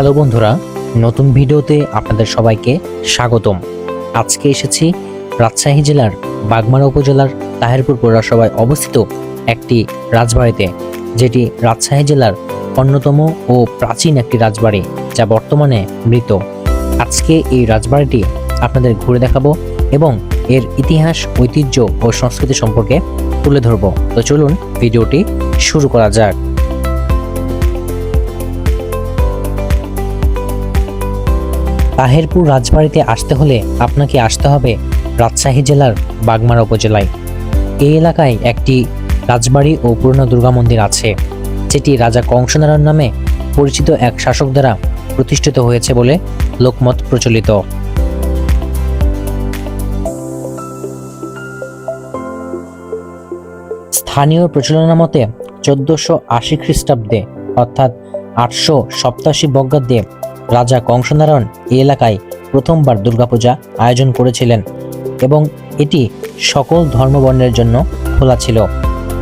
Hello বন্ধুরা, নতুন ভিডিওতে আপনাদের সবাইকে স্বাগতম। আজকে এসেছি রাজশাহী জেলার বাগমারা উপজেলার তাহেরপুর পৌরসভায় অবস্থিত একটি রাজবাড়িতে, যেটি রাজশাহী জেলার অন্যতম ও প্রাচীন একটি রাজবাড়ি, যা বর্তমানে মৃত। আজকে এই রাজবাড়িটি আপনাদের ঘুরে দেখাবো এবং এর ইতিহাস, ঐতিহ্য ও সংস্কৃতি সম্পর্কে তুলে ধরবো। তো চলুন ভিডিওটি শুরু করা যাক। তাহেরপুর রাজবাড়িতে আসতে হলে আপনাকে আসতে হবে রাজশাহী জেলার বাগমারা উপজেলায়। এই এলাকায় একটি রাজবাড়ি ও পুরনো দুর্গা মন্দির আছে, যেটি রাজা কংসনারায়ণ নামে পরিচিত এক শাসক দ্বারা প্রতিষ্ঠিত হয়েছে বলে লোকমত প্রচলিত। স্থানীয় প্রচলনা মতে, চোদ্দশো আশি খ্রিস্টাব্দে, অর্থাৎ আটশো সপ্তাশি বজ্ঞাব্দে রাজা কংসনারায়ণ এই এলাকায় প্রথমবার দুর্গাপূজা আয়োজন করেছিলেন এবং এটি সকল ধর্মবর্ণের জন্য খোলা ছিল।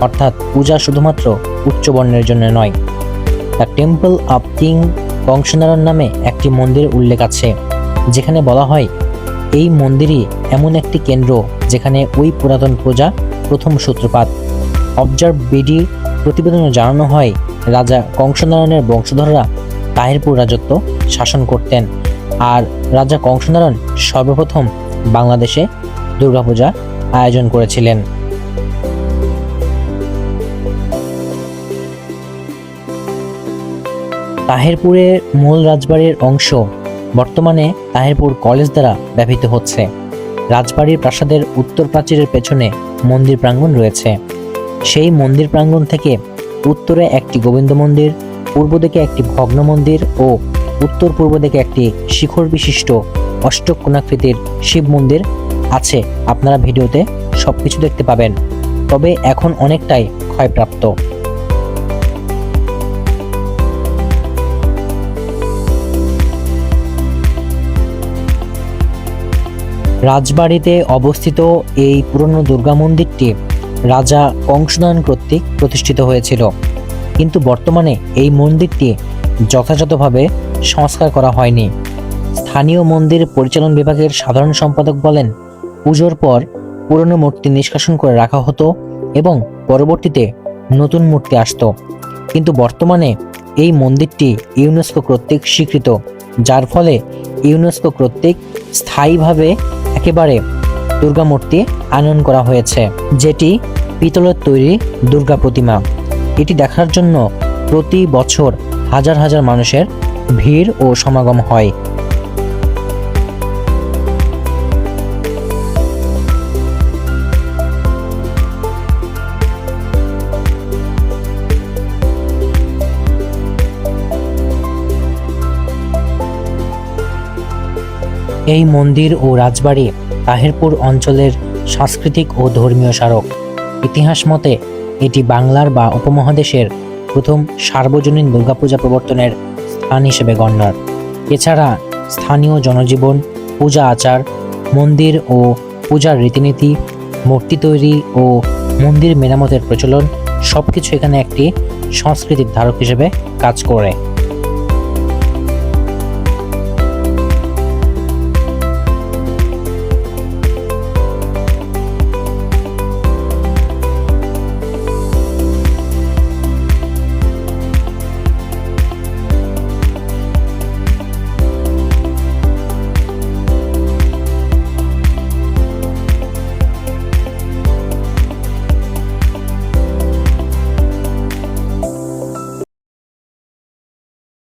অর্থাৎ পূজা শুধুমাত্র উচ্চ বর্ণের জন্য নয়। The temple of king Kangsanarayan নামে একটি মন্দির উল্লেখ আছে, যেখানে বলা হয়, এই মন্দিরই এমন একটি কেন্দ্র যেখানে ওই পুরাতন পূজা প্রথম সূত্রপাত। অবজার্ভ বিডি প্রতিবেদনে জানানো হয়, রাজা কংসনারায়ণের বংশধররা তাহিরপুর রাজত্ব শাসন করতেন। আর রাজা কংসনারায়ণ সর্বপ্রথম বাংলাদেশে দুর্গাপূজা আয়োজন করেছিলেন। তাহিরপুরের মূল রাজবাড়ির অংশ বর্তমানে তাহেরপুর কলেজ দ্বারা ব্যবহৃত হচ্ছে। রাজবাড়ির প্রাসাদের উত্তর প্রাচীরের পেছনে মন্দির প্রাঙ্গণ রয়েছে। সেই মন্দির প্রাঙ্গণ থেকে উত্তরে একটি গোবিন্দ মন্দির, পূর্ব দিকে একটি ভগ্ন মন্দির ও উত্তর পূর্ব দিকে একটি শিখর বিশিষ্ট অষ্টকোণাকৃতির শিব মন্দির আছে। আপনারা ভিডিওতে সবকিছু দেখতে পাবেন। তবে এখন অনেকটাই ক্ষয়প্রাপ্ত। রাজবাড়িতে অবস্থিত এই পুরনো দুর্গা মন্দিরটি রাজা কংসনয়ন কর্তৃক প্রতিষ্ঠিত হয়েছিল। কিন্তু বর্তমানে এই মন্দিরটি যথাযথভাবে সংস্কার করা হয়নি। স্থানীয় মন্দির পরিচালন বিভাগের সাধারণ সম্পাদক বলেন, পুজোর পর পুরনো মূর্তি নিষ্কাশন করে রাখা হতো এবং পরবর্তীতে নতুন মূর্তি আসতো। কিন্তু বর্তমানে এই মন্দিরটি ইউনেস্কো কর্তৃক স্বীকৃত, যার ফলে ইউনেস্কো কর্তৃক স্থায়ীভাবে একেবারে দুর্গা মূর্তি আনয়ন করা হয়েছে, যেটি পিতলের তৈরি দুর্গা প্রতিমা। এটি দেখার জন্য প্রতি বছর হাজার হাজার মানুষের ভিড় ও সমাগম হয়। এই মন্দির ও রাজবাড়ি তাহিরপুর অঞ্চলের সাংস্কৃতিক ও ধর্মীয় স্মারক। ইতিহাস মতে, এটি বাংলার বা উপমহাদেশের প্রথম সার্বজনীন দুর্গাপূজা প্রবর্তনের স্থান হিসেবে গণ্য। এছাড়া স্থানীয় জনজীবন, পূজা আচার, মন্দির ও পূজার রীতিনীতি, মূর্তি তৈরি ও মন্দির মেরামতের প্রচলন সবকিছু এখানে একটি সংস্কৃতির ধারক হিসেবে কাজ করে।